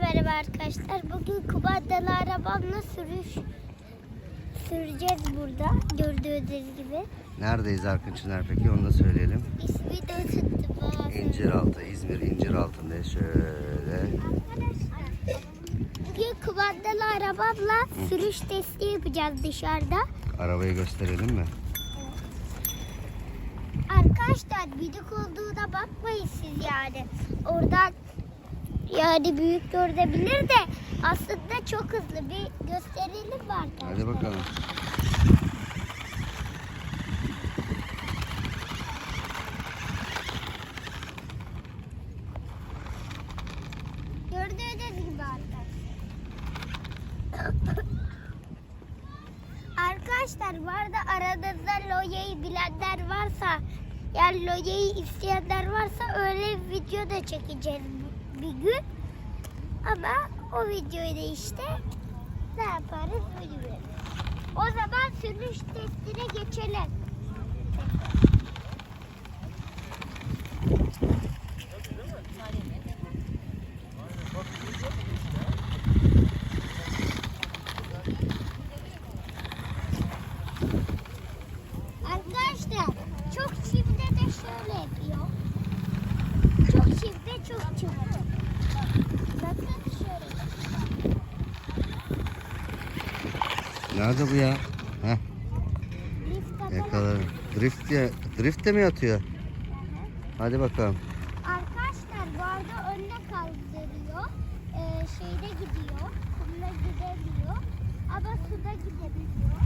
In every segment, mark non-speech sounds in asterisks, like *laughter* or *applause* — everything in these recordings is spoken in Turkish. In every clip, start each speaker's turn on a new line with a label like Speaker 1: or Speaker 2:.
Speaker 1: merhaba arkadaşlar. Bugün kumandalı arabamla sürüş süreceğiz burada. Gördüğünüz gibi.
Speaker 2: Neredeyiz Arkın Çınar peki onu da söyleyelim.
Speaker 1: İsmi de tuttu
Speaker 2: İnciraltı, İzmir İnciraltı'ndayız. Şöyle.
Speaker 1: Arkadaşlar bugün kumandalı arabamla sürüş testi yapacağız dışarıda.
Speaker 2: Arabayı gösterelim mi?
Speaker 1: Arkadaşlar büyük olduğuna bakmayın siz yani. Oradan yani büyük görünebilir de aslında çok hızlı bir gösterelim arkadaşlar?
Speaker 2: Hadi bakalım.
Speaker 1: Gördüğünüz gibi arkadaşlar. Arkadaşlar bu arada aranızda Loya'yı bilenler varsa yani Loya'yı isteyenler varsa öyle bir video da çekeceğiz bir gün. Ama o videoyu da işte ne yaparız bilmiyorum. O zaman sürüş testine geçelim. Arkadaşlar çok çifte de şöyle yapıyor. Çok çifte çok çifte. Bakın şöyle.
Speaker 2: Nerede bu ya? Heh yakaladım. Drift ya. Drift de mi atıyor? Hadi bakalım.
Speaker 1: Arkadaşlar bu arada önüne kaldırıyor. Ee, şeyde gidiyor. Kumda gidemiyor. Ama suda gidebiliyor.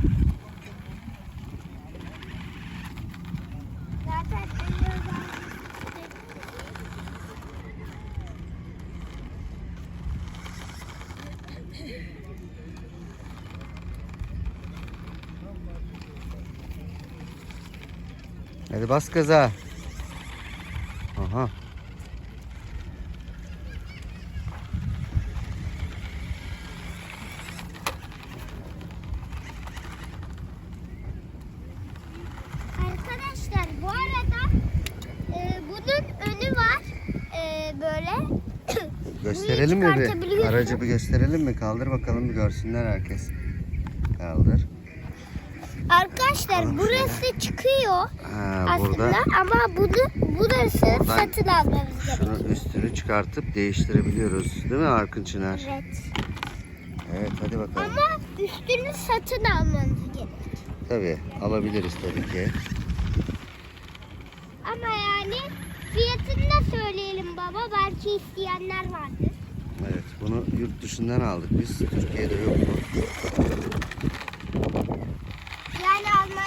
Speaker 1: Zaten önüne
Speaker 2: Hadi bas gaza. Aha.
Speaker 1: Arkadaşlar bu arada e, bunun önü var. E, böyle. *coughs*
Speaker 2: Gösterelim mi bir? Aracı bir gösterelim mi? Kaldır bakalım bir görsünler herkes. Kaldır.
Speaker 1: Arkadaşlar burası çıkıyor
Speaker 2: Ha,
Speaker 1: aslında
Speaker 2: burada
Speaker 1: ama bunu burası
Speaker 2: Buradan
Speaker 1: satın almamız gerekiyor.
Speaker 2: şunun üstünü çıkartıp değiştirebiliyoruz. Değil mi Arkın Çınar?
Speaker 1: Evet.
Speaker 2: Evet hadi bakalım.
Speaker 1: Ama üstünü satın almamız gerekiyor.
Speaker 2: Tabii alabiliriz tabii ki.
Speaker 1: Ama yani fiyatını da söyleyelim baba. Belki isteyenler vardır.
Speaker 2: Evet bunu yurt dışından aldık biz. Türkiye'de yok bu.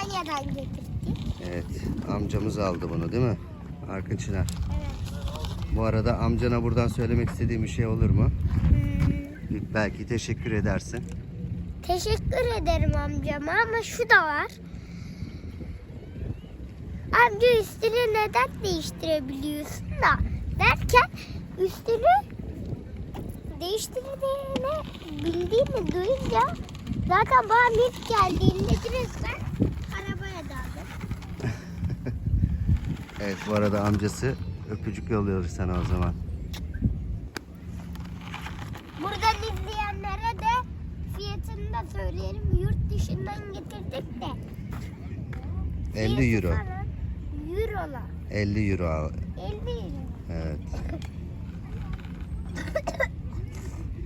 Speaker 1: Almanya'dan getirdik.
Speaker 2: Evet amcamız aldı bunu değil mi? Arkın Çınar.
Speaker 1: Evet.
Speaker 2: Bu arada amcana buradan söylemek istediğim bir şey olur mu?
Speaker 1: Hmm,
Speaker 2: Belki teşekkür edersin.
Speaker 1: Teşekkür ederim amcama ama şu da var. Amca üstünü neden değiştirebiliyorsun da derken üstünü değiştirdiğini bildiğimi duyunca zaten bana ilk geldiğinde direkt ben
Speaker 2: Evet bu arada amcası öpücük yolluyoruz sana o zaman.
Speaker 1: Buradan izleyenlere de fiyatını da söyleyelim. Yurt dışından getirdik de.
Speaker 2: 50 euro.
Speaker 1: Eurolar.
Speaker 2: 50 euro. al.
Speaker 1: 50 euro.
Speaker 2: Evet.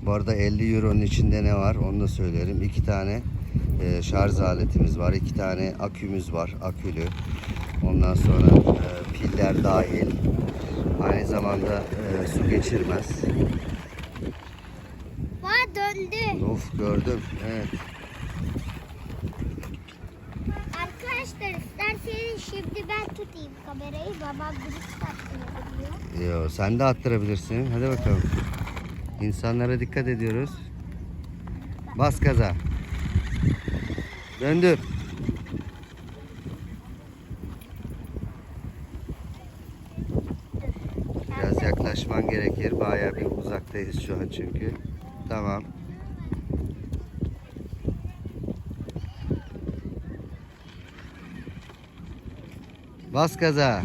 Speaker 2: Bu arada 50 euronun içinde ne var onu da söylerim. İki tane e, şarj aletimiz var. iki tane akümüz var. Akülü. Ondan sonra e, piller dahil. Aynı zamanda e, su geçirmez.
Speaker 1: Bana döndü.
Speaker 2: Of gördüm. Evet.
Speaker 1: Arkadaşlar isterseniz şimdi ben tutayım kamerayı. Babam drift taktırıyor.
Speaker 2: Yo, sen de attırabilirsin. Hadi bakalım. İnsanlara dikkat ediyoruz. Bas gaza. Döndür. Biraz yaklaşman gerekir. Bayağı bir uzaktayız şu an çünkü. Tamam. Bas gaza.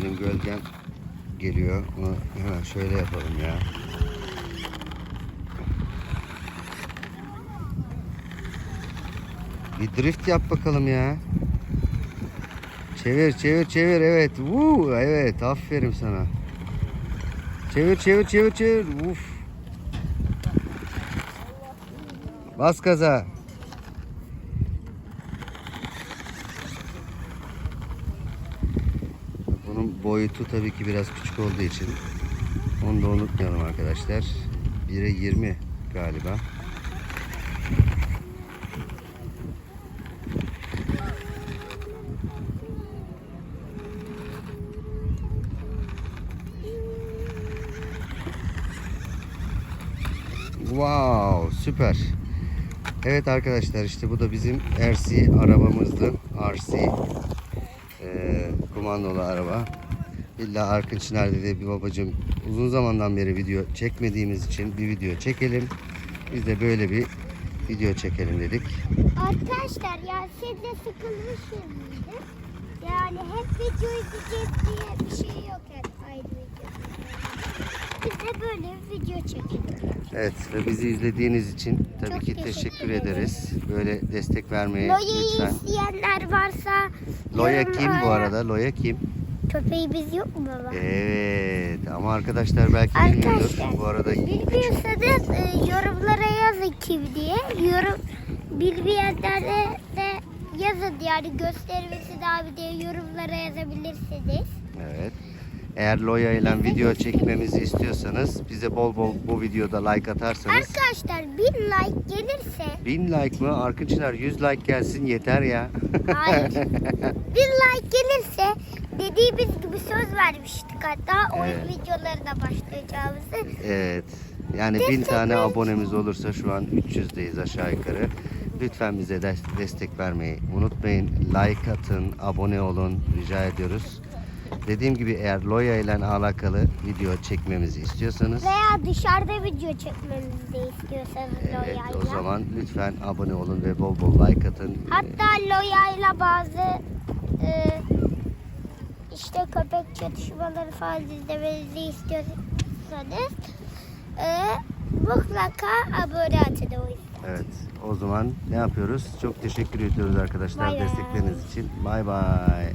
Speaker 2: Gölgem geliyor. Onu hemen şöyle yapalım ya. Bir drift yap bakalım ya. Çevir çevir çevir evet. Woo, evet aferin sana. Çevir çevir çevir çevir. Uf. Bas gaza. Bunun boyutu tabii ki biraz küçük olduğu için onu da unutmayalım arkadaşlar. 1'e 20 galiba. Wow, süper. Evet arkadaşlar işte bu da bizim RC arabamızdı. RC kumandolu araba. İlla Arkın Çınar dedi bir babacım uzun zamandan beri video çekmediğimiz için bir video çekelim. Biz de böyle bir video çekelim dedik.
Speaker 1: Arkadaşlar ya siz de sıkılmışsınızdır. Yani hep video izleyeceğiz diye bir şey yok video. Böyle bir video çekelim.
Speaker 2: Evet ve bizi izlediğiniz için tabii
Speaker 1: Çok
Speaker 2: ki
Speaker 1: teşekkür
Speaker 2: teşekkür
Speaker 1: ederiz.
Speaker 2: Böyle destek vermeyi
Speaker 1: Loya'yı
Speaker 2: lütfen.
Speaker 1: isteyenler varsa
Speaker 2: Loya kim bu arada? Loya kim?
Speaker 1: Köpeği biz yok mu baba?
Speaker 2: Evet ama arkadaşlar belki bilmiyordur.
Speaker 1: Arkadaşlar
Speaker 2: Bu arada
Speaker 1: bilmiyorsanız e, yorumlara yazın kim diye. Yorum bilmeyenlere de yazın yani göstermesi abi diye yorumlara yazabilirsiniz.
Speaker 2: Evet. Eğer Loya ile video çekmemizi istiyorsanız bize bol bol bu videoda like atarsanız
Speaker 1: Arkadaşlar bin like gelirse
Speaker 2: 1000 like mı? Çınar 100 like gelsin yeter ya.
Speaker 1: Hayır. *laughs* bin like gelirse dediğimiz gibi söz vermiştik hatta oyun
Speaker 2: Evet.
Speaker 1: videolarına başlayacağımızı.
Speaker 2: evet. Yani 1000 tane abonemiz olursa şu an 300'deyiz aşağı yukarı. Lütfen bize des- destek vermeyi unutmayın. Like atın, abone olun rica ediyoruz. Dediğim gibi eğer Loya ile alakalı video çekmemizi istiyorsanız
Speaker 1: Veya dışarıda video çekmemizi de istiyorsanız
Speaker 2: evet,
Speaker 1: Loya'yla.
Speaker 2: o zaman lütfen abone olun ve bol bol like atın.
Speaker 1: Hatta Loya'yla bazı e, işte köpek çatışmaları falan izlemenizi istiyorsanız e, mutlaka abone atın o yüzden.
Speaker 2: Evet. O zaman ne yapıyoruz? Çok teşekkür ediyoruz arkadaşlar
Speaker 1: Bay bay.
Speaker 2: destekleriniz için. Bay bay.